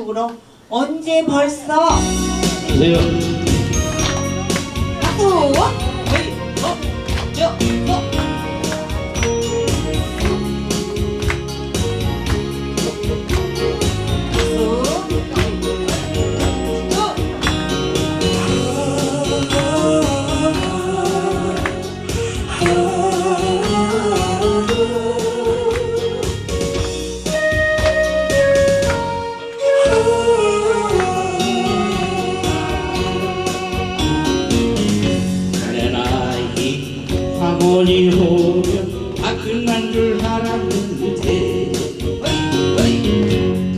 신청곡으로 언제 벌써? 안녕하세요. 박수! 에이, 어, 저, 어. 황혼이 오면 다 끝난 줄 알았는데.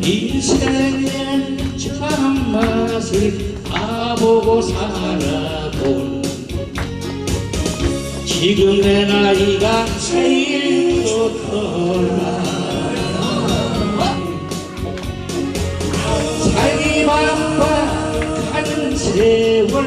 인생의 참맛을 다 보고 살아본 지금 내 나이가 제일 좋더라. 살기 바빠 가는 세월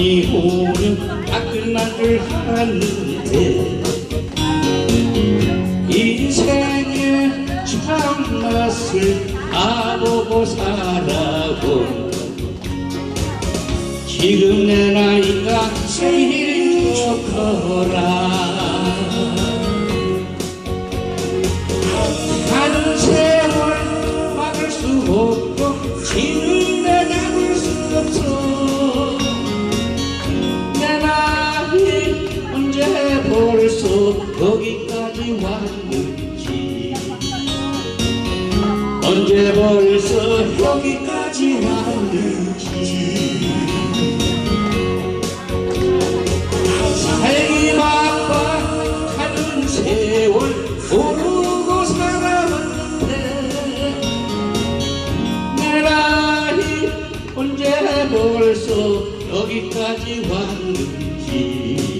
다 끝난 줄 알았는데 인생의 참맛을 다 보고 살아본 지금 내 나이가 제일 좋더라 여기까지 왔는지. 언제 벌써 여기까지 왔는지. 살기 바빠 가는 세월 모르고 살아왔는데 내 나이 언제 벌써 여기까지 왔는지